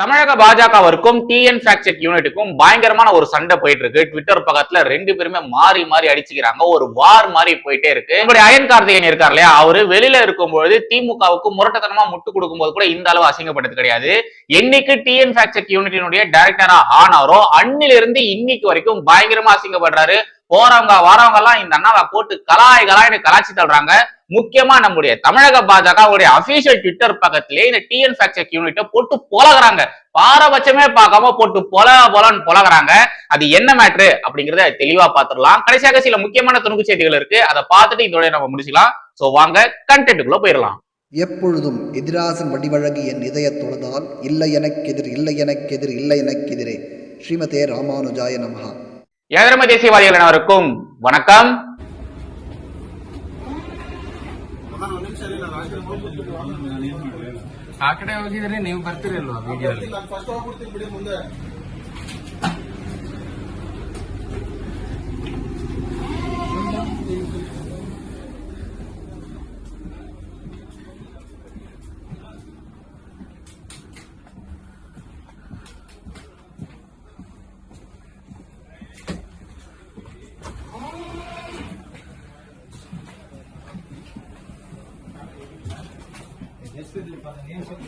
தமிழக பாஜகவிற்கும் டிஎன் ஃபேக்செக் யூனிட்டுக்கும் பயங்கரமான ஒரு சண்டை போயிட்டு இருக்கு ட்விட்டர் பக்கத்துல ரெண்டு பேருமே மாறி மாறி அடிச்சுக்கிறாங்க. ஒரு வார் மாதிரி போயிட்டே இருக்கு. நம்மளுடைய அயன் கார்த்திகேயன் இருக்கார் இல்லையா? அவரு வெளியில இருக்கும்போது திமுகவுக்கு முரட்டத்தனமா முட்டு கொடுக்கும்போது கூட இந்த அளவு அசிங்கப்பட்டது கிடையாது. என்னைக்கு டிஎன் ஃபேக்செக் யூனிட்டினுடைய டைரக்டரா ஆனாரோ அன்னிலிருந்து இன்னைக்கு வரைக்கும் பயங்கரமா அசிங்கப்படுறாரு. போறவங்க வரவங்க எல்லாம் இந்த அண்ணாவை போட்டு கலாய் கலாய்னு கலாச்சி தள்ளுறாங்க. முக்கியமா நம்முடைய தமிழக பாஜகவுடைய அபிஷியல் ட்விட்டர் பக்கத்திலே இந்த டிஎன் ஃபேக்செக் யூனிட்டை போட்டு பொலகுறாங்க. பாரபட்சமே பார்க்காம போட்டு பொல பொலன்னு பொலகுறாங்க. அது என்ன மேட்ரு அப்படிங்கறத தெளிவா பாத்துடலாம் கடைசியாக சில முக்கியமான துணுக்கு செய்திகள் இருக்கு. அதை பார்த்துட்டு இதோட நம்ம முடிச்சுக்கலாம். சோ வாங்க கண்டென்ட்டுக்குள்ள போயிடலாம். எப்பொழுதும் எதிராசன் வடிவழகு என் இதய தொழுதால் இல்லை எனக்கெதிர் இல்லை எனக்கெதிர் இல்லை எனக்கெதிரே. ஸ்ரீமதே ராமானுஜாய நமஹா. ஏதரம தேசியவாதிகள் அனைவருக்கும் வணக்கம். ಆ ಕಡೆ ಹೋಗಿದ್ರೆ ನೀವು ಬರ್ತೀರಲ್ವಾ ఏం సార్?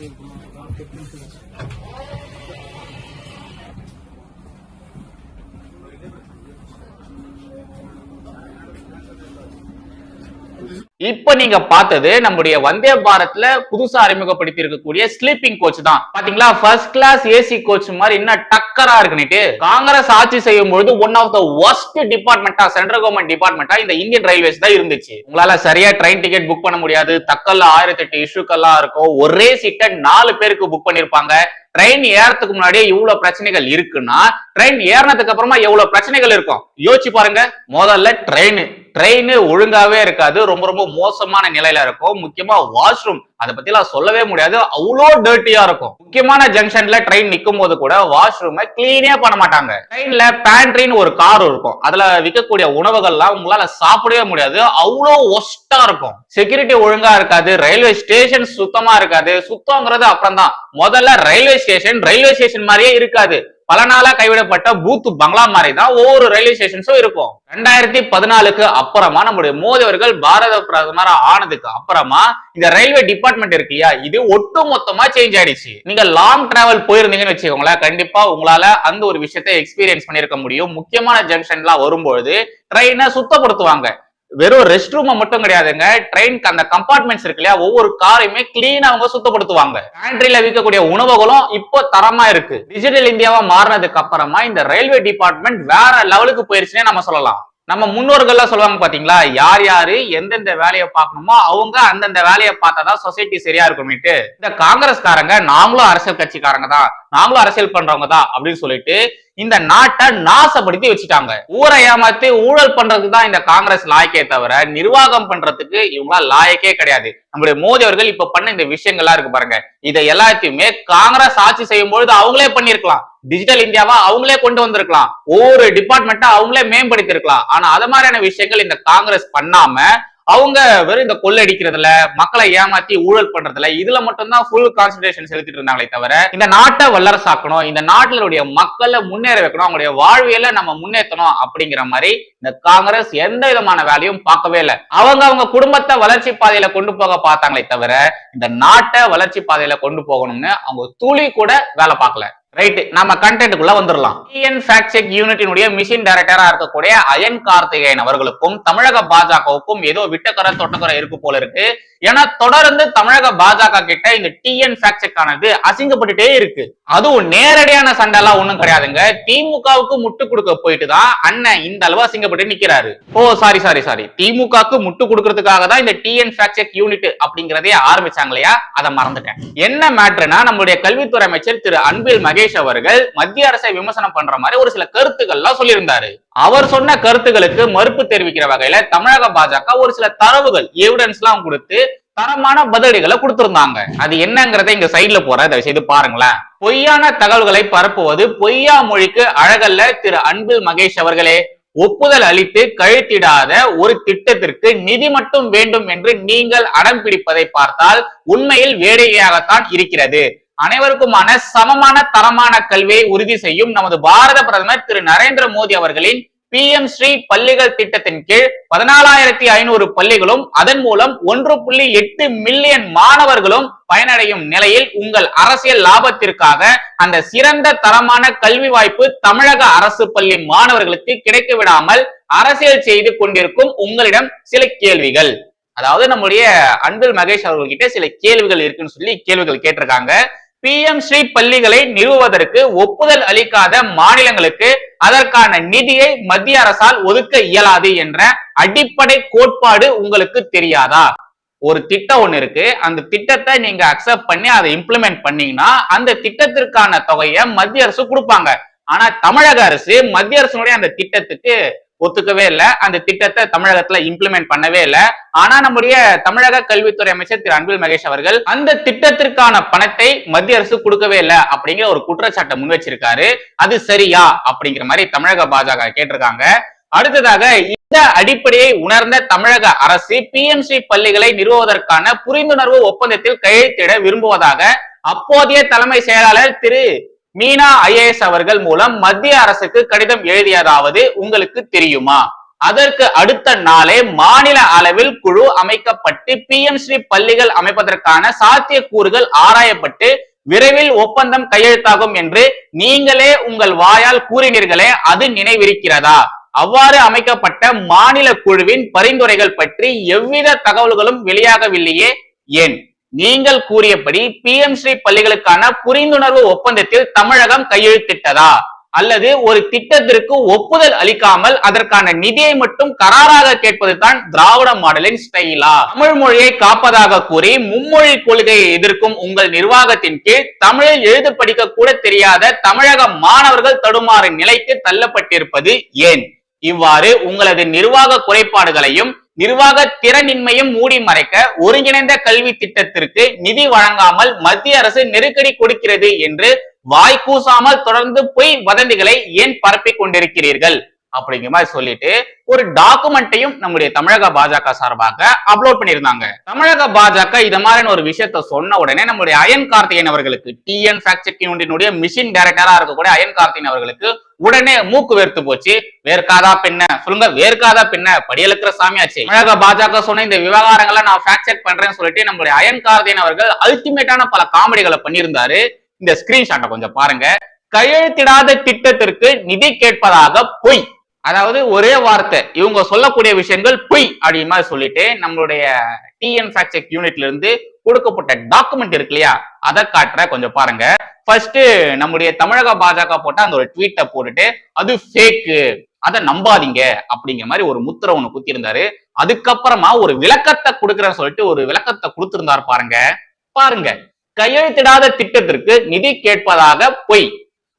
இப்ப நீங்க பார்த்தது நம்முடைய வந்தே பாரத்ல புதுசா அறிமுகப்படுத்தி இருக்கக்கூடிய ஸ்லீப்பிங் கோச் தான். பாத்தீங்களா? ஃபர்ஸ்ட் கிளாஸ் ஏசி கோச் மாதிரி இன்னும் டக்கரா இருக்குன்னுட்டு காங்கிரஸ் ஆட்சி செய்யும் பொழுது ஒன் ஆஃப் த ஒஸ்ட் டிபார்ட்மெண்டா சென்ட்ரல் கவர்மெண்ட் டிபார்ட்மெண்டா இந்த இந்தியன் ரயில்வேஸ் தான் இருந்துச்சு. உங்களால சரியா ட்ரெயின் டிக்கெட் புக் பண்ண முடியாது. தக்கல்ல ஆயிரத்தி எட்டு இஷ்யூக்கெல்லாம் இருக்கும். ஒரே சீட்டை நாலு பேருக்கு புக் பண்ணிருப்பாங்க. ட்ரெயின் ஏறதுக்கு முன்னாடியே இவ்வளவு பிரச்சனைகள் இருக்குன்னா ட்ரெயின் ஏறினதுக்கு அப்புறமா எவ்வளவு பிரச்சனைகள் இருக்கும்? யோசிச்சு பாருங்க. முதல்ல ட்ரெயின் ட்ரெயின் ஒழுங்காவே இருக்காது. ரொம்ப ரொம்ப மோசமான நிலையில இருக்கும். முக்கியமா வாஷ்ரூம் அதை பத்தி எல்லாம் சொல்லவே முடியாது. அவ்வளோ டர்ட்டியா இருக்கும். முக்கியமான ஜங்ஷன்ல ட்ரெயின் நிற்கும் போது கூட வாஷ்ரூமை கிளீனே பண்ண மாட்டாங்க. ட்ரெயின்ல பேண்ட்ரின்னு ஒரு கார் இருக்கும். அதுல விற்கக்கூடிய உணவுகள்லாம் உங்களால சாப்பிடவே முடியாது. அவ்வளோ ஒஸ்டா இருக்கும். செக்யூரிட்டி ஒழுங்கா இருக்காது. ரயில்வே ஸ்டேஷன் சுத்தமா இருக்காது. சுத்தங்கிறது அப்புறம் தான் முதல்ல ரயில்வே ஸ்டேஷன் ரயில்வே ஸ்டேஷன் மாதிரியே இருக்காது. பல நாளா கைவிடப்பட்ட பூத் பங்களா மாதிரி தான் ஒவ்வொரு ரயில்வே ஸ்டேஷன்ஸும் இருக்கும். ரெண்டாயிரத்தி பதினாலுக்கு அப்புறமா நம்முடைய மோடி அவர்கள் பாரத பிரதமர் ஆனதுக்கு அப்புறமா இந்த ரயில்வே டிபார்ட்மெண்ட் இருக்கு இல்லையா? இது ஒட்டு மொத்தமா சேஞ்ச் ஆயிடுச்சு. நீங்க லாங் டிராவல் போயிருந்தீங்கன்னு வச்சுக்கோங்களேன் கண்டிப்பா உங்களால அந்த ஒரு விஷயத்தை எக்ஸ்பீரியன்ஸ் பண்ணிருக்க முடியும். முக்கியமான ஜங்ஷன்லாம் வரும்பொழுது ட்ரெயினை சுத்தப்படுத்துவாங்க. வெறும் ரெஸ்ட் ரூம் மட்டும் கிடையாதுங்க. ட்ரெயினுக்கு அந்த கம்பார்ட்மெண்ட்ஸ் இருக்கு இல்லையா? ஒவ்வொரு காரையுமே கிளீனா அவங்க சுத்தப்படுத்துவாங்க. பேண்ட்ரியில விற்கக்கூடிய உணவுகளும் இப்போ தரமா இருக்கு. டிஜிட்டல் இந்தியாவா மாறினதுக்கு அப்புறமா இந்த ரயில்வே டிபார்ட்மெண்ட் வேற லெவலுக்கு போயிருச்சுன்னே நம்ம சொல்லலாம். நம்ம முன்னோர்கள்லாம் சொல்லுவாங்க பாத்தீங்களா? யார் யாரு எந்தெந்த வேலையை பார்க்கணுமோ அவங்க அந்தந்த வேலையை பார்த்தாதான் சொசைட்டி சரியா இருக்கும்னுட்டு. இந்த காங்கிரஸ்காரங்க நாங்களும் அரசியல் கட்சிக்காரங்க தான். நாங்களும் அரசியல் பண்றவங்க தான் அப்படின்னு சொல்லிட்டு இந்த நாட்டை நாசப்படுத்தி வச்சுட்டாங்க. ஊரை ஏமாத்தி ஊழல் பண்றதுக்கு தான் இந்த காங்கிரஸ் லாயக்கே தவிர நிர்வாகம் பண்றதுக்கு இவங்களா லாயக்கே கிடையாது. நம்முடைய மோடி அவர்கள் இப்ப பண்ண இந்த விஷயங்கள்லாம் இருக்கு பாருங்க. இதை எல்லாத்தையுமே காங்கிரஸ் ஆட்சி செய்யும் பொழுது அவங்களே பண்ணிருக்கலாம் டிஜிட்டல் இந்தியாவா அவங்களே கொண்டு வந்திருக்கலாம். ஒவ்வொரு டிபார்ட்மெண்ட்டா அவங்களே மேம்படுத்திருக்கலாம் ஆனா அது மாதிரியான விஷயங்கள் இந்த காங்கிரஸ் பண்ணாம அவங்க வெறும் இந்த கொள்ளடிக்கிறதுல மக்களை ஏமாத்தி ஊழல் பண்றதுல இதுல மட்டும்தான் ஃபுல் கான்சன்ட்ரேஷன் செலுத்திட்டு இருந்தாங்களே தவிர இந்த நாட்டை வல்லரசாக்கணும் இந்த நாட்டினுடைய மக்களை முன்னேற வைக்கணும் அவங்களுடைய வாழ்வியல நம்ம முன்னேற்றணும் அப்படிங்கிற மாதிரி இந்த காங்கிரஸ் எந்த விதமான வேலையும் பார்க்கவே இல்லை. அவங்க அவங்க குடும்பத்தை வளர்ச்சி பாதையில கொண்டு போக பார்த்தாங்களே தவிர இந்த நாட்டை வளர்ச்சி பாதையில கொண்டு போகணும்னு அவங்க துளி கூட வேலை பார்க்கல. ரைட் நம்ம கண்டென்ட்டுக்குள்ள வந்துடலாம் இந்தியன் ஃபேக்ட் செக் யூனிட்டினுடைய மிஷின் டைரக்டரா இருக்கக்கூடிய அயன் கார்த்திகேயன் அவர்களுக்கும் தமிழக பாஜகவுக்கும் ஏதோ விட்டக்கரை தொட்டக்கரை இருக்கு போல இருக்கு. ஏன்னா தொடர்ந்து தமிழக பாஜக கிட்ட இந்த டிஎன் ஃபேக்செக் ஆனது அசிங்கப்பட்டுட்டே இருக்கு. அதுவும் நேரடியான சண்டை எல்லாம் ஒண்ணும் கிடையாதுங்க. திமுகவுக்கு முட்டு கொடுக்க போயிட்டு தான் அண்ணன் இந்த அளவு அசிங்கப்பட்டு நிக்கிறாரு. ஓ சாரி சாரி சாரி திமுகவுக்கு முட்டு கொடுக்கறதுக்காக தான் இந்த டிஎன் ஃபேக்செக் யூனிட் அப்படிங்கறதே ஆரம்பிச்சாங்க இல்லையா அதை மறந்துட்டேன். என்ன மேட்ருனா நம்மளுடைய கல்வித்துறை அமைச்சர் திரு அன்பில் மகேஷ் அவர்கள் மத்திய அரசை விமர்சனம் பண்ற மாதிரி ஒரு சில கருத்துக்கள்லாம் சொல்லியிருந்தாரு. அவர் சொன்ன கருத்துக்களுக்கு மறுப்பு தெரிவிக்கிற வகையில தமிழக பாஜக ஒரு சில தரவுகள் எவிடன்ஸ் எல்லாம் கொடுத்து தரமான பதிலடிகளை கொடுத்திருந்தாங்க. அது என்னங்கறத இங்க சைடுல போற தயவு செய்து பாருங்களேன். பொய்யான தகவல்களை பரப்புவது பொய்யா மொழிக்கு அழகல்ல திரு அன்பில் மகேஷ் அவர்களே. ஒப்புதல் அளித்து கழுத்திடாத ஒரு திட்டத்திற்கு நிதி மட்டும் வேண்டும் என்று நீங்கள் அடம் பிடிப்பதை பார்த்தால் உண்மையில் வேடிக்கையாகத்தான் இருக்கிறது. அனைவருக்குமான சமமான தரமான கல்வியை உறுதி செய்யும் நமது பாரத பிரதமர் திரு நரேந்திர மோடி அவர்களின் பி எம் ஸ்ரீ பள்ளிகள் திட்டத்தின் கீழ் பதினாலாயிரத்தி ஐநூறு பள்ளிகளும் அதன் மூலம் ஒன்று புள்ளி எட்டு மில்லியன் மாணவர்களும் பயனடையும் நிலையில் உங்கள் அரசியல் லாபத்திற்காக அந்த சிறந்த தரமான கல்வி வாய்ப்பு தமிழக அரசு பள்ளி மாணவர்களுக்கு கிடைக்க விடாமல் அரசியல் செய்து கொண்டிருக்கும் உங்களிடம் சில கேள்விகள். அதாவது நம்முடைய அன்பில் மகேஷ் அவர்கள்கிட்ட சில கேள்விகள் இருக்குன்னு சொல்லி கேள்விகள் கேட்டிருக்காங்க. பி எம் ஸ்ரீ பள்ளிகளை நிறுவுவதற்கு ஒப்புதல் அளிக்காத மாநிலங்களுக்கு அதற்கான நிதியை மத்திய அரசால் ஒதுக்க இயலாது என்ற அடிப்படை கோட்பாடு உங்களுக்கு தெரியாதா? ஒரு திட்டம் ஒண்ணு இருக்கு. அந்த திட்டத்தை நீங்க அக்செப்ட் பண்ணி அதை இம்ப்ளிமெண்ட் பண்ணீங்கன்னா அந்த திட்டத்திற்கான தொகையை மத்திய அரசு கொடுப்பாங்க. ஆனா தமிழக அரசு மத்திய அரசுடைய அந்த திட்டத்துக்கு ஒத்துக்கவே இல்லை. அந்த திட்டத்தை தமிழகத்துல இம்ப்ளிமெண்ட் பண்ணவே இல்லை. ஆனா நம்முடைய தமிழக கல்வித்துறை அமைச்சர் திரு அன்பில் மகேஷ் அவர்கள் அந்த திட்டத்திற்கான பணத்தை மத்திய அரசு கொடுக்கவே இல்லை அப்படிங்கிற ஒரு குற்றச்சாட்டை முன் வச்சிருக்காரு அது சரியா அப்படிங்கிற மாதிரி தமிழக பாஜக கேட்டிருக்காங்க. அடுத்ததாக இந்த அடிப்படையை உணர்ந்த தமிழக அரசு பிஎம்சி பள்ளிகளை நிறுவுவதற்கான புரிந்துணர்வு ஒப்பந்தத்தில் கையெழுத்திட விரும்புவதாக அப்போதைய தலைமை செயலாளர் திரு மீனா ஐஏஎஸ் அவர்கள் மூலம் மத்திய அரசுக்கு கடிதம் எழுதியதாவது உங்களுக்கு தெரியுமா? அதற்கு அடுத்த நாளே மாநில அளவில் குழு அமைக்கப்பட்டு பி எம் ஸ்ரீ பள்ளிகள் அமைப்பதற்கான சாத்தியக்கூறுகள் ஆராயப்பட்டு விரைவில் ஒப்பந்தம் கையெழுத்தாகும் என்று நீங்களே உங்கள் வாயால் கூறினீர்களே அது நினைவிருக்கிறதா? அவ்வாறு அமைக்கப்பட்ட மாநில குழுவின் பரிந்துரைகள் பற்றி எவ்வித தகவல்களும் வெளியாகவில்லையே ஏன்? நீங்கள் கூறியபடி பி எம் ஸ்ரீ பள்ளிகளுக்கான புரிந்துணர்வு ஒப்பந்தத்தில் தமிழகம் கையெழுத்திட்டதா? அல்லது ஒரு திட்டத்திற்கு ஒப்புதல் அளிக்காமல் அதற்கான நிதியை மட்டும் கராராக கேட்பதுதான் திராவிட மாடலின் ஸ்டைலா? தமிழ் மொழியை காப்பதாக கூறி மும்மொழி கொள்கையை எதிர்க்கும் உங்கள் நிர்வாகத்தின் கீழ் தமிழில் எழுத படிக்க கூட தெரியாத தமிழக மாணவர்கள் தடுமாறும் நிலைக்கு தள்ளப்பட்டிருப்பது ஏன்? இவ்வாறு உங்களது நிர்வாக குறைபாடுகளையும் நிர்வாக திறனின்மையும் மூடி மறைக்க ஒருங்கிணைந்த கல்வி திட்டத்திற்கு நிதி வழங்காமல் மத்திய அரசு நெருக்கடி கொடுக்கிறது என்று வாய்க்கூசாமல் தொடர்ந்து பொய் வதந்திகளை ஏன் பரப்பிக் கொண்டிருக்கிறீர்கள்? அப்படிங்கிற மாதிரி சொல்லிட்டு ஒரு டாக்குமெண்ட்டையும் நம்முடைய தமிழக பாஜக சார்பாக அப்லோட் பண்ணியிருந்தாங்க. தமிழக பாஜக இத மாதிரியான ஒரு விஷயத்த சொன்ன உடனே நம்முடைய அயன் கார்த்திகேயன் அவர்களுக்கு டிஎன் ஃபேக்ட் யூனிட்டினுடைய மிஷின் டைரக்டரா இருக்கக்கூடிய அயன் கார்த்திகேயன் அவர்களுக்கு உடனே மூக்கு வேர்த்து போச்சு. வேர்க்காதா பின்ன சொல்லுங்க வேர்க்காதா பின்ன படியெழுக்கிற சாமியாச்சு. தமிழக பாஜக சொன்ன இந்த விவகாரங்களை நான் ஃபேக்ட் செக் பண்றேன்னு சொல்லிட்டு நம்முடைய அயன் கார்த்திகேயன் அவர்கள் அல்டிமேட்டான பல காமெடிகளை பண்ணியிருந்தாரு. இந்த ஸ்கிரீன்ஷாட்டை கொஞ்சம் பாருங்க. கையெழுத்திடாத திட்டத்திற்கு நிதி கேட்பதாக பொய். அதாவது ஒரே வார்த்தை இவங்க சொல்லக்கூடிய விஷயங்கள் பொய் அப்படிங்கிற மாதிரி சொல்லிட்டு நம்மளுடைய டிஎன் ஃபேக்ட் யூனிட்ல இருந்து கொடுக்கப்பட்ட டாக்குமெண்ட் இருக்கு இல்லையா அதை காட்டுற கொஞ்சம் பாருங்க. ஃபர்ஸ்ட் நம்முடைய தமிழக பாஜக போட்ட அந்த ஒரு ட்வீட்டை போட்டுட்டு அது ஃபேக்கு அதை நம்பாதீங்க அப்படிங்கிற மாதிரி ஒரு முத்திரை ஒன்று குத்திருந்தாரு அதுக்கப்புறமா ஒரு விளக்கத்தை கொடுக்குறேன்னு சொல்லிட்டு ஒரு விளக்கத்தை கொடுத்திருந்தார் பாருங்க. பாருங்க கையெழுத்திடாத திட்டத்திற்கு நிதி கேட்பதாக பொய்.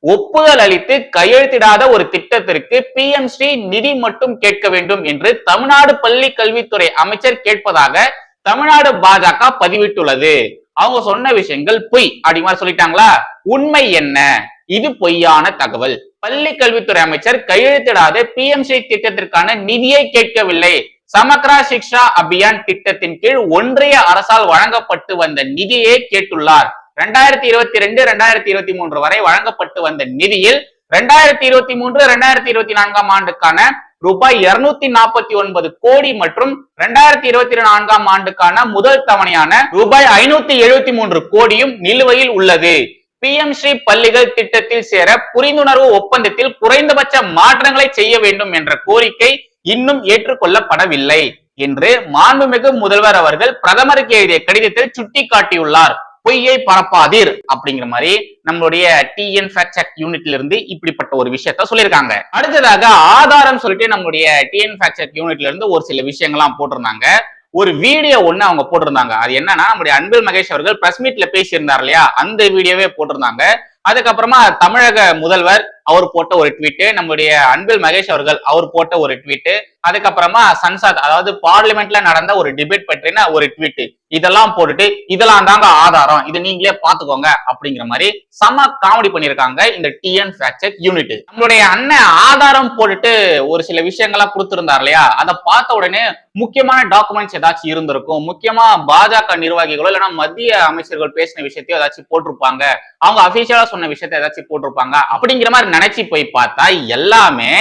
ஒப்புதல் அளித்து கையெழுத்திடாத ஒரு திட்டத்திற்கு பி எம் ஸ்ரீ நிதி மட்டும் கேட்க வேண்டும் என்று தமிழ்நாடு பள்ளி கல்வித்துறை அமைச்சர் கேட்பதாக தமிழ்நாடு பாஜக பதிவிட்டுள்ளது. அவங்க சொன்ன விஷயங்கள் பொய் அப்படி மாதிரி சொல்லிட்டாங்களா? உண்மை என்ன? இது பொய்யான தகவல். பள்ளி கல்வித்துறை அமைச்சர் கையெழுத்திடாத பி எம் ஸ்ரீ திட்டத்திற்கான நிதியை கேட்கவில்லை. சமக்ரா சிக்ஷா அபியான் திட்டத்தின் கீழ் ஒன்றிய அரசால் வழங்கப்பட்டு வந்த நிதியை கேட்டுள்ளார். ரெண்டாயிரத்தி இருபத்தி ரெண்டு ரெண்டாயிரத்தி இருபத்தி மூன்று வரை வழங்கப்பட்டு வந்த நிதியில் ரெண்டாயிரத்தி இருபத்தி மூன்று ரெண்டாயிரத்தி இருபத்தி நான்காம் ஆண்டுக்கான ரூபாய் இருநூத்தி நாற்பத்தி ஒன்பது கோடி மற்றும் ரெண்டாயிரத்தி இருபத்தி நான்காம் ஆண்டுக்கான முதல் தவணையான ரூபாய் ஐநூத்தி எழுபத்தி மூன்று கோடியும் நிலுவையில் உள்ளது. பி எம் ஸ்ரீ பள்ளிகள் திட்டத்தில் சேர புரிந்துணர்வு ஒப்பந்தத்தில் குறைந்தபட்ச மாற்றங்களை செய்ய வேண்டும் என்ற கோரிக்கை இன்னும் ஏற்றுக்கொள்ளப்படவில்லை என்று மாண்புமிகு முதல்வர் அவர்கள் பிரதமருக்கு எழுதிய கடிதத்தில் சுட்டிக்காட்டியுள்ளார். பொய்யை பரப்பாதீர் அப்படிங்கிற மாதிரி நம்மளுடைய டிஎன் ஃபேக்ட் யூனிட்ல இருந்து இப்படிப்பட்ட ஒரு விஷயத்த சொல்லியிருக்காங்க. அடுத்ததாக ஆதாரம் சொல்லிட்டு நம்மளுடைய டிஎன் ஃபேக்ட் யூனிட்ல இருந்து ஒரு சில விஷயங்கள்லாம் போட்டிருந்தாங்க. ஒரு வீடியோ ஒண்ணு அவங்க போட்டிருந்தாங்க. அது என்னன்னா நம்முடைய அன்பில் மகேஷ் அவர்கள் பிரஸ் மீட்ல பேசியிருந்தார் இல்லையா? அந்த வீடியோவே போட்டிருந்தாங்க. அதுக்கப்புறமா தமிழக முதல்வர் அவர் போட்ட ஒரு ட்வீட் நம்முடைய அன்பில் மகேஷ் அவர்கள் அவர் போட்ட ஒரு ட்வீட் அதுக்கப்புறமா சன்சாத் அதாவது பார்லிமெண்ட்ல நடந்த ஒரு டிபேட் பற்றின ஒரு ட்வீட் இதெல்லாம் போட்டுட்டு இதெல்லாம் தாங்க ஆதாரம் இது நீங்களே பாத்துக்கோங்க அப்படிங்கிற மாதிரி செம காமெடி பண்ணிருக்காங்க இந்த டிஎன் ஃபேக்சர் யூனிட் நம்மளுடைய அண்ணன் ஆதாரம் போட்டுட்டு ஒரு சில விஷயங்கள்லாம் கொடுத்திருந்தார் இல்லையா? அதை பார்த்த உடனே முக்கியமான டாக்குமெண்ட்ஸ் ஏதாச்சும் இருந்திருக்கும் முக்கியமா பாஜக நிர்வாகிகளோ இல்லைன்னா மத்திய அமைச்சர்கள் பேசின விஷயத்தையோ ஏதாச்சும் போட்டிருப்பாங்க அவங்க அபிஷியலா சொன்ன விஷயத்த ஏதாச்சும் போட்டிருப்பாங்க அப்படிங்கிற மாதிரி நினைச்சு போய் பார்த்தா எல்லாமே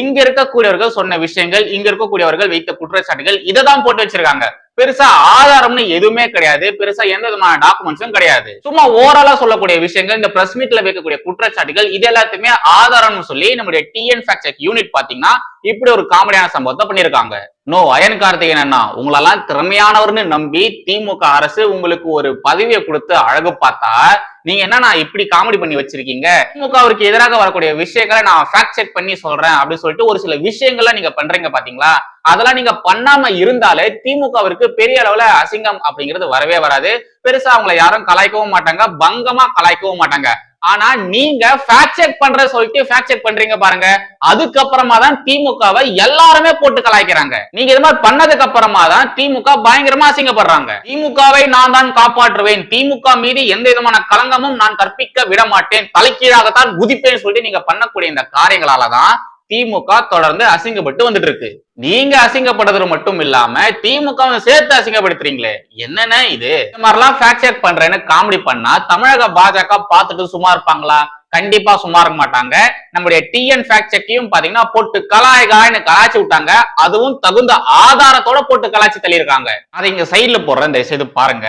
இங்க இருக்கக்கூடியவர்கள் சொன்ன விஷயங்கள் இங்க இருக்கக்கூடியவர்கள் வைத்த குற்றச்சாட்டுகள் இதை தான் போட்டு வச்சிருக்காங்க. பெருசா ஆதாரம்னு எதுவுமே கிடையாது. பெருசா எந்த விதமான டாக்குமெண்ட்ஸும் கிடையாது. சும்மா ஓரலா சொல்லக்கூடிய விஷயங்கள் இந்த பிரஸ் மீட்ல வைக்கக்கூடிய குற்றச்சாட்டுகள் இது எல்லாத்தையுமே ஆதாரம்னு சொல்லி நம்முடைய டிஎன் ஃபேக்ட் யூனிட் பாத்தீங்கன்னா இப்படி ஒரு காமெடியான சம்பவத்தை பண்ணிருக்காங்க நோ அயன் கார்த்திகன் அண்ணா உங்களெல்லாம் திறமையானவர்னு நம்பி திமுக அரசு உங்களுக்கு ஒரு பதவியை கொடுத்து அழகு பார்த்தா நீங்க என்ன நான் இப்படி காமெடி பண்ணி வச்சிருக்கீங்க? திமுகவிற்கு எதிராக வரக்கூடிய விஷயங்களை நான் ஃபேக்ட் செக் பண்ணி சொல்றேன் அப்படின்னு சொல்லிட்டு ஒரு சில விஷயங்களை நீங்க பண்றீங்க பாத்தீங்களா? அதெல்லாம் நீங்க பண்ணாம இருந்தாலே திமுகவிற்கு பெரிய அளவுல அசிங்கம் அப்படிங்கிறது வரவே வராது. பெருசா அவங்களை யாரும் கலாய்க்கவும் மாட்டாங்க. பங்கமா கலாய்க்கவும் மாட்டாங்க. ஆனா நீங்க ஃபேக்ட் செக் பண்ற சொல்லிட்டு ஃபேக்ட் செக் பண்றீங்க பாருங்க. அதுக்கப்புறமா தான் திமுகவை எல்லாருமே போட்டு கலாய்க்கிறாங்க. நீங்க இது மாதிரி பண்ணதுக்கு அப்புறமா தான் திமுக பயங்கரமா அசிங்கப்படுறாங்க. திமுகவை நான் தான் காப்பாற்றுவேன். திமுக மீது எந்த விதமான களங்கமும் நான் கற்பிக்க விட மாட்டேன். தலைக்கீழாகத்தான் குதிப்பேன்னு சொல்லிட்டு நீங்க பண்ணக்கூடிய இந்த காரியங்களால தான் திமுக தொடர்ந்து அசிங்கப்பட்டு வந்துட்டு இருக்கு. நீங்க அசிங்கப்படுறது மட்டும் இல்லாம திமுக சேர்த்து அசிங்கப்படுத்துறீங்களே? என்னன்னா இது? இந்த மாதிரிலாம் ஃபேக்ட் செக் பண்றேன்னு காமெடி பண்ணா தமிழக பாஜக பார்த்துட்டு சும்மா இருப்பாங்களா? கண்டிப்பா சும்மா இருக்க மாட்டாங்க. நம்முடைய டிஎன் ஃபேக்ட் செக்கையும் பாத்தீங்கன்னா போட்டு கலாய் காய்னு கலாய்ச்சி விட்டாங்க. அதுவும் தகுந்த ஆதாரத்தோட போட்டு கலாய்ச்சி தள்ளியிருக்காங்க. அதை இங்க சைட்ல போடுற இந்த செய்து பாருங்க.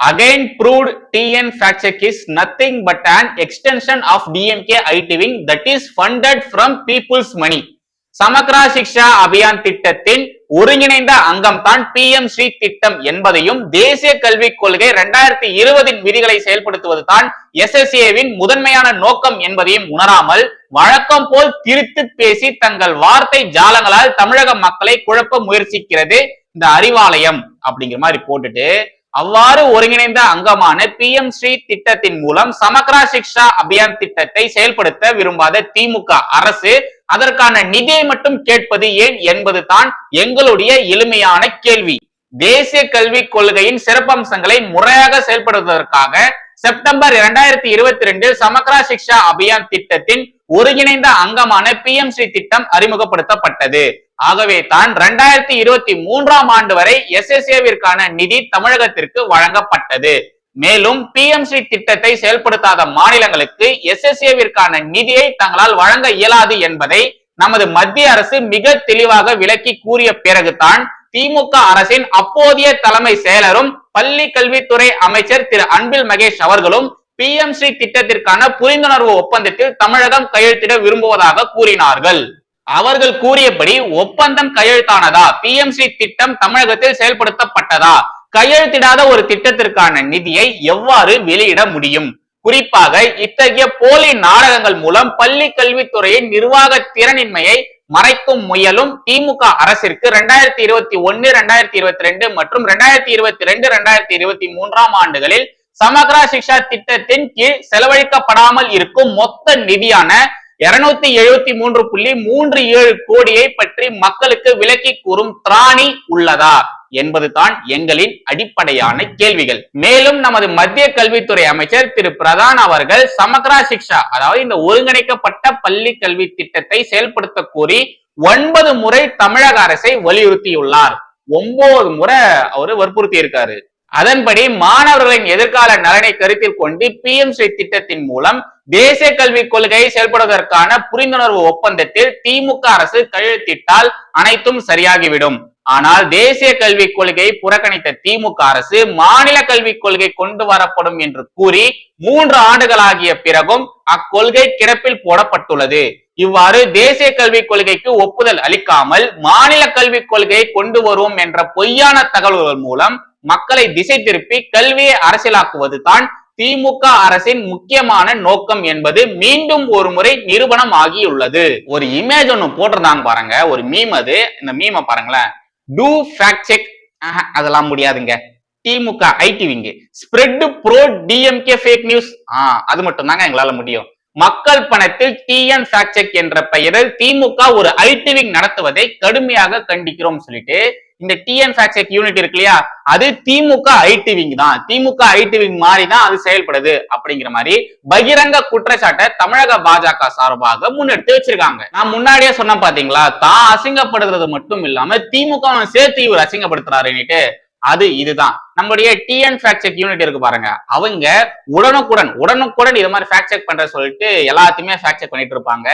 Again proved TN fact check is nothing but an extension of DMK IT wing that is funded from people's money Samagra Shiksha Abhiyan திட்டத்தின் ஒருங்கிணைந்த அங்கம் தான் பி எம் ஸ்ரீ திட்டம் என்பதையும் தேசிய கல்விக் கொள்கை இரண்டாயிரத்தி இருபதின் விதிகளை செயல்படுத்துவது தான் எஸ்எஸ்ஏவின் முதன்மையான நோக்கம் என்பதையும் உணராமல் வழக்கம் போல் திரித்து பேசி தங்கள் வார்த்தை ஜாலங்களால் தமிழக மக்களை குழப்ப முயற்சிக்கிறது இந்த அறிவாலயம் அப்படிங்கிற மாதிரி போட்டுட்டு அவ்வாறு ஒருங்கிணைந்த அங்கமான பி எம் ஸ்ரீ திட்டத்தின் மூலம் சமக்ரா சிக்ஷா அபியான் திட்டத்தை செயல்படுத்த விரும்பாத திமுக அரசு அதற்கான நிதியை மட்டும் கேட்பது ஏன் என்பது தான் எங்களுடைய எளிமையான கேள்வி. தேசிய கல்விக் கொள்கையின் சிறப்பம்சங்களை முறையாக செயல்படுவதற்காக செப்டம்பர் இரண்டாயிரத்தி இருபத்தி ரெண்டில் சமக்ரா சிக்ஷா அபியான் திட்டத்தின் ஒருங்கிணைந்த அங்கமான பி எம் ஸ்ரீ திட்டம் அறிமுகப்படுத்தப்பட்டது. ஆகவே தான் ரெண்டாயிரத்தி இருபத்தி மூன்றாம் ஆண்டு வரை எஸ்எஸ்ஏவிற்கான நிதி தமிழகத்திற்கு வழங்கப்பட்டது. மேலும் பிஎம்சி திட்டத்தை செயல்படுத்தாத மாநிலங்களுக்கு எஸ்எஸ்ஏவிற்கான நிதியை தங்களால் வழங்க இயலாது என்பதை நமது மத்திய அரசு மிக தெளிவாக விளக்கி கூறிய பிறகுதான் திமுக அரசின் அப்போதைய தலைமை செயலரும் பள்ளி கல்வித்துறை அமைச்சர் திரு அன்பில் மகேஷ் அவர்களும் பிஎம்சி திட்டத்திற்கான புரிந்துணர்வு ஒப்பந்தத்தில் தமிழகம் கையெழுத்திட விரும்புவதாக கூறினார்கள். அவர்கள் கூறியபடி ஒப்பந்தம் கையெழுத்தானதா? பிஎம்சி திட்டம் தமிழகத்தில் செயல்படுத்தப்பட்டதா? கையெழுத்திடாத ஒரு திட்டத்திற்கான நிதியை எவ்வாறு வெளியிட முடியும்? குறிப்பாக இத்தகைய போலி நாடகங்கள் மூலம் பள்ளி கல்வித்துறையின் நிர்வாக திறனின்மையை மறைக்கும் முயலும் திமுக அரசிற்கு ரெண்டாயிரத்தி இருபத்தி ஒன்னு ரெண்டாயிரத்தி இருபத்தி ரெண்டு மற்றும் ரெண்டாயிரத்தி இருபத்தி ரெண்டு ரெண்டாயிரத்தி இருபத்தி மூன்றாம் ஆண்டுகளில் சமக்ரா சிக்ஷா திட்டத்தின் கீழ் செலவழிக்கப்படாமல் இருக்கும் மொத்த நிதியான இருநூத்தி எழுபத்தி மூன்று புள்ளி மூன்று ஏழு கோடியை பற்றி மக்களுக்கு விளக்கி கூறும் திராணி உள்ளதா என்பதுதான் எங்களின் அடிப்படையான கேள்விகள். மேலும் நமது மத்திய கல்வித்துறை அமைச்சர் திரு பிரதான் அவர்கள் சமக்ரா சிக்ஷா அதாவது இந்த ஒருங்கிணைக்கப்பட்ட பள்ளி கல்வி திட்டத்தை செயல்படுத்த கோரி ஒன்பது முறை தமிழக அரசை வலியுறுத்தியுள்ளார். ஒன்பது முறை அவரு வற்புறுத்தி இருக்காரு அதன்படி மாணவர்களின் எதிர்கால நலனை கருத்தில் கொண்டு பி எம் ஸ்ரீ திட்டத்தின் மூலம் தேசிய கல்விக் கொள்கையை செயல்படுவதற்கான புரிந்துணர்வு ஒப்பந்தத்தில் திமுக அரசு கையெழுத்திட்டால் அனைத்தும் சரியாகிவிடும். ஆனால் தேசிய கல்விக் கொள்கையை புறக்கணித்த திமுக அரசு மாநில கல்விக் கொள்கை கொண்டு வரப்படும் என்று கூறி மூன்று ஆண்டுகளாகிய பிறகும் அக்கொள்கை கிடப்பில் போடப்பட்டுள்ளது. இவ்வாறு தேசிய கல்விக் கொள்கைக்கு ஒப்புதல் அளிக்காமல் மாநில கல்விக் கொள்கையை கொண்டு வருவோம் என்ற பொய்யான தகவல்கள் மூலம் மக்களை திசை திருப்பி கல்வியை அரசியலாக்குவது தான் திமுக அரசின் முக்கியமான நோக்கம் என்பது மீண்டும் ஒரு முறை நிரூபணம் ஆகியுள்ளது. ஒரு இமேஜ் ஒன்னு போட்டிருந்தாங்க பாருங்க. ஒரு மீம் அது. இந்த மீமை பாருங்களேன். டூ ஃபேக்ட் செக் அதெல்லாம் முடியாதுங்க. DMK IT wing spread bro DMK fake news ஆஹ் அது மட்டும் தாங்க எங்களால முடியும். மக்கள் பணத்தில் டிஎன் ஃபேக்ட் என்ற பெயரில் திமுக ஒரு ஐடிவிங் நடத்துவதை கடுமையாக கண்டிக்கிறோம் சொல்லிட்டு இந்த டிஎன் ஃபேக்ட் யூனிட் இருக்கு இல்லையா? அது திமுக ஐடிவிங் தான். திமுக ஐடிவிங் மாதிரி தான் அது செயல்படுது அப்படிங்கிற மாதிரி பகிரங்க குற்றச்சாட்டை தமிழக பாஜக சார்பாக முன்னெடுத்து வச்சிருக்காங்க. நான் முன்னாடியே சொன்ன பாத்தீங்களா? தான் அசிங்கப்படுத்துறது மட்டும் இல்லாம திமுக சேர்த்து இவர் அசிங்கப்படுத்துறாருன்னுட்டு அது இதுதான். நம்முடைய டிஎன் ஃபேக்ட் செக் யூனிட் இருக்கு பாருங்க. அவங்க உடனுக்குடன் உடனுக்குடன் இது மாதிரி ஃபேக்ட் செக் பண்ற சொல்லிட்டு எல்லாத்தையுமே ஃபேக்ட் செக் பண்ணிட்டு இருப்பாங்க.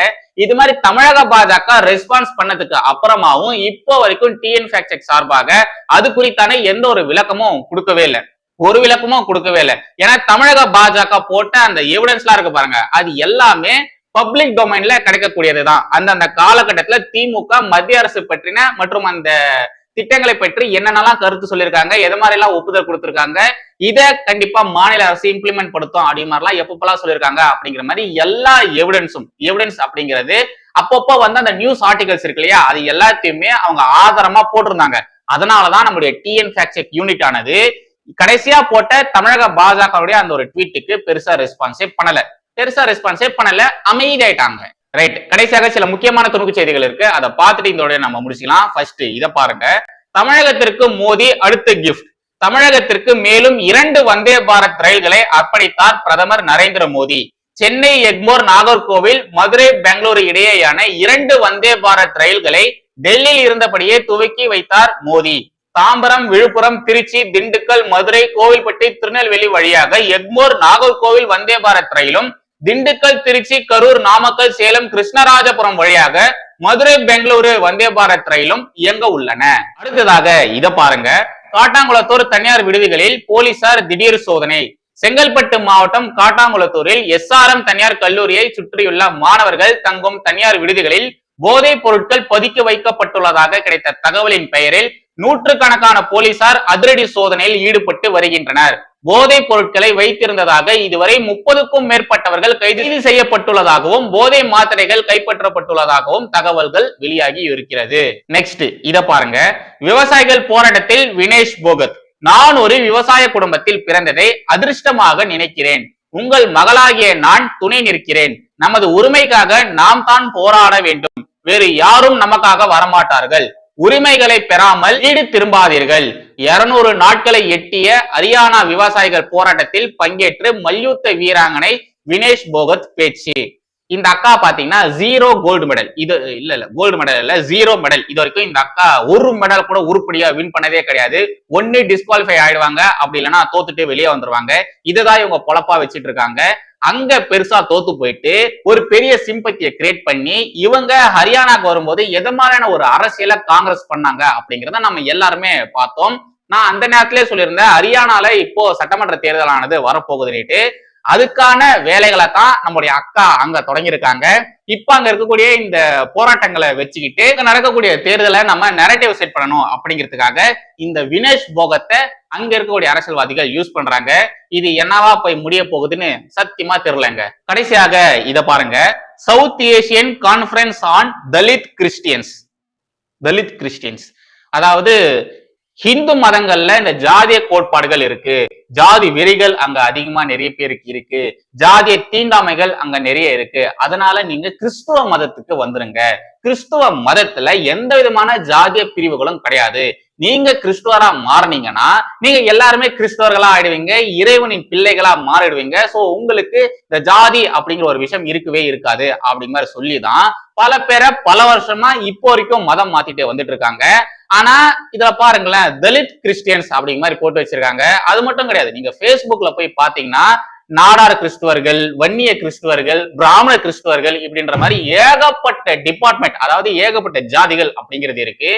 இது மாதிரி தமிழக பாஜக ரெஸ்பான்ஸ் பண்ணதுக்கு அப்புறமாவும் இப்போ வரைக்கும் டிஎன் ஃபேக்ட் செக் சார்பாக அது குறித்தான எந்த ஒரு விளக்கமும் கொடுக்கவே இல்லை. ஒரு விளக்கமும் கொடுக்கவே இல்லை. ஏன்னா தமிழக பாஜக போட்ட அந்த எவிடன்ஸ்லாம் இருக்கு பாருங்க. அது எல்லாமே பப்ளிக் டொமைன்ல கிடைக்கக்கூடியதுதான். அந்த காலகட்டத்துல திமுக மத்திய அரசு பற்றின மற்றும் அந்த திட்டங்களை பற்றி என்னென்னலாம் கருத்து சொல்லியிருக்காங்க எது மாதிரி எல்லாம் ஒப்புதல் கொடுத்திருக்காங்க இதை கண்டிப்பா மாநில அரசு இம்ப்ளிமெண்ட் படுத்தும் அப்படிங்கிற மாதிரிலாம் எப்பப்பெல்லாம் சொல்லியிருக்காங்க அப்படிங்கிற மாதிரி எல்லா எவிடன்ஸும் எவிடன்ஸ் அப்படிங்கிறது அப்பப்போ வந்து அந்த நியூஸ் ஆர்டிகல்ஸ் இருக்கு இல்லையா அது எல்லாத்தையுமே அவங்க ஆதாரமா போட்டிருந்தாங்க. அதனாலதான் நம்முடைய டிஎன் ஃபேக்ட் யூனிட் ஆனது கடைசியா போட்ட தமிழக பாஜகவுடைய அந்த ஒரு ட்வீட்டுக்கு பெருசா ரெஸ்பான்ஸே பண்ணல. பெருசா ரெஸ்பான்ஸே பண்ணல அமைதியாயிட்டாங்க. ரைட் கடைசியாக சில முக்கியமான துணுக்கு செய்திகள் இருக்கு. அதை பார்த்துட்டு இதோட நம்ம முடிச்சுக்கலாம். ஃபர்ஸ்ட் இதை பாருங்க. தமிழகத்திற்கு மோடி அடுத்த கிஃப்ட் தமிழகத்திற்கு மேலும் இரண்டு வந்தே பாரத் ரயில்களை அர்ப்பணித்தார் பிரதமர் நரேந்திர மோடி சென்னை எக்மோர் நாகர்கோவில் மதுரை பெங்களூரு இடையேயான இரண்டு வந்தே பாரத் ரயில்களை டெல்லியில் இருந்தபடியே துவக்கி வைத்தார் மோடி தாம்பரம் விழுப்புரம் திருச்சி திண்டுக்கல் மதுரை கோவில்பட்டி திருநெல்வேலி வழியாக எக்மோர் நாகர்கோவில் வந்தே பாரத் ரயிலும் திண்டுக்கல் திருச்சி கரூர் நாமக்கல் சேலம் கிருஷ்ணராஜபுரம் வழியாக மதுரை பெங்களூரு வந்தே பாரத் ரயிலும் இயங்க உள்ளன. அடுத்ததாக இத பாருங்க. காட்டாங்குளத்தூர் தனியார் விடுதிகளில் போலீசார் திடீர் சோதனை. செங்கல்பட்டு மாவட்டம் காட்டாங்குளத்தூரில் எஸ்ஆர்எம் தனியார் கல்லூரியை சுற்றியுள்ள மாணவர்கள் தங்கும் தனியார் விடுதிகளில் போதைப் பொருட்கள் பதுக்கி வைக்கப்பட்டுள்ளதாக கிடைத்த தகவலின் பெயரில் நூற்றுக்கணக்கான போலீசார் அதிரடி சோதனையில் ஈடுபட்டு வருகின்றனர். போதைப் பொருட்களை வைத்திருந்ததாக இதுவரை முப்பதுக்கும் மேற்பட்டவர்கள் கைது செய்யப்பட்டுள்ளதாகவும் போதை மாத்திரைகள் கைப்பற்றப்பட்டுள்ளதாகவும் தகவல்கள் வெளியாகி இருக்கிறது. நெக்ஸ்ட் இத பாருங்க. விவசாயிகள் போராட்டத்தில் வினேஷ் போகத். நான் ஒரு விவசாய குடும்பத்தில் பிறந்ததை அதிர்ஷ்டமாக நினைக்கிறேன். உங்கள் மகளாகிய நான் துணை நிற்கிறேன். நமது உரிமைக்காக நாம் தான் போராட வேண்டும். வேறு யாரும் நமக்காக வரமாட்டார்கள். உரிமைகளை பெறாமல் வீடு திரும்பாதீர்கள். இருநூறு நாட்களை எட்டிய ஹரியானா விவசாயிகள் போராட்டத்தில் பங்கேற்று மல்யுத்த வீராங்கனை வினேஷ் போகத் பேச்சு. இந்த அக்கா பாத்தீங்கன்னா ஜீரோ கோல்டு மெடல் இது இல்ல இல்ல கோல்டு மெடல் இல்ல ஜீரோ மெடல் இது வரைக்கும் இந்த அக்கா ஒரு மெடல் கூட உருப்படியா வின் பண்ணதே கிடையாது. ஒன்னு டிஸ்குவாலிஃபை ஆயிடுவாங்க. அப்படி இல்லைன்னா தோத்துட்டு வெளியே வந்துருவாங்க. இதுதான் இவங்க பொழப்பா வச்சுட்டு இருக்காங்க. அங்க பெருசா தோத்து போயிட்டு ஒரு பெரிய சிம்பத்தியை கிரியேட் பண்ணி இவங்க ஹரியானாக்கு வரும்போது எதமான மாதிரியான ஒரு அரசியல காங்கிரஸ் பண்ணாங்க அப்படிங்கிறத நம்ம எல்லாருமே பார்த்தோம். நான் அந்த நேரத்திலே சொல்லியிருந்தேன் ஹரியானால இப்போ சட்டமன்ற தேர்தலானது வரப்போகுதுன்னுட்டு. அதுக்கான வேலைகளை தான் நம்முடைய அக்கா அங்க தொடங்கியிருக்காங்க. இப்ப அங்க இருக்கக்கூடிய இந்த போராட்டங்களை வச்சுக்கிட்டு இங்க நடக்கக்கூடிய தேர்தலை நம்ம நெரட்டிவ் செட் பண்ணணும் அப்படிங்கிறதுக்காக இந்த வினேஷ் போகத்தை அங்க இருக்கக்கூடிய அரசியல்வாதிகள் யூஸ் பண்றாங்க. இது என்னவா போய் முடிய போகுதுன்னு சத்தியமா தெரியலங்க. கடைசியாக இத பாருங்க. South Asian conference on Dalit Christians Dalit Christians அதாவது ஹிந்து மதங்கள்ல இந்த ஜாதிய கோட்பாடுகள் இருக்கு. ஜாதி வெறிகள் அங்க அதிகமா நிறைய பேருக்கு இருக்கு. ஜாதிய தீண்டாமைகள் அங்க நிறைய இருக்கு. அதனால நீங்க கிறிஸ்துவ மதத்துக்கு வந்துருங்க. கிறிஸ்துவ மதத்துல எந்த விதமான ஜாதிய பிரிவுகளும் கிடையாது. நீங்க கிறிஸ்துவரா மாறினீங்கன்னா நீங்க எல்லாருமே கிறிஸ்துவர்களா ஆயிடுவீங்க. இறைவனின் பிள்ளைகளா மாறிடுவீங்க. சோ உங்களுக்கு இந்த ஜாதி அப்படிங்கிற ஒரு விஷயம் இருக்கவே இருக்காது அப்படிங்கிற மாதிரி சொல்லிதான் பல பேரை பல வருஷமா இப்போ வரைக்கும் மதம் மாத்திட்டு வந்துட்டு இருக்காங்க. ஆனா இதுல பாருங்களேன் தலித் கிறிஸ்டியன்ஸ் அப்படிங்கிற மாதிரி போட்டு வச்சிருக்காங்க. அது மட்டும் கிடையாது. நீங்க பேஸ்புக்ல போய் பாத்தீங்கன்னா நாடார் கிறிஸ்துவர்கள் வன்னிய கிறிஸ்துவர்கள் பிராமண கிறிஸ்துவர்கள் இப்படின்ற மாதிரி ஏகப்பட்ட டிபார்ட்மெண்ட் அதாவது ஏகப்பட்ட ஜாதிகள் அப்படிங்கிறது இருக்கு.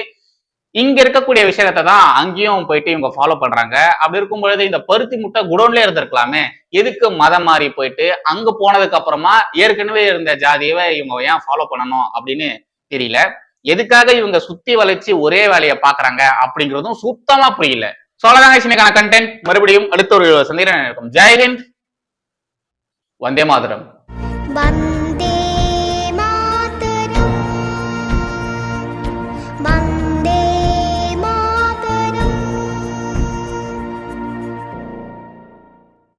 இங்க இருக்கக்கூடிய விஷயத்தை தான் அங்கேயும் போயிட்டு இவங்க ஃபாலோ பண்றாங்க. அப்படி இருக்கும் பொழுது இந்த பருத்தி முட்டை குடோன்லயே இருந்திருக்கலாமே. எதுக்கு மதம் மாறி போயிட்டு அங்க போனதுக்கு அப்புறமா ஏற்கனவே இருந்த ஜாதியவை இவங்க ஏன் ஃபாலோ பண்ணணும் அப்படின்னு தெரியல. எதுக்காக இவங்க சுத்தி வளைச்சு ஒரே வேலையை பாக்குறாங்க அப்படிங்கிறதும் சுத்தமா புரியல. சோழதாங்க சின்னக்கான கண்டென்ட் மறுபடியும் அடுத்த ஒரு சந்திரன் இருக்கும் ஜெயஹிந்த் வந்தே மாதரம். வந்த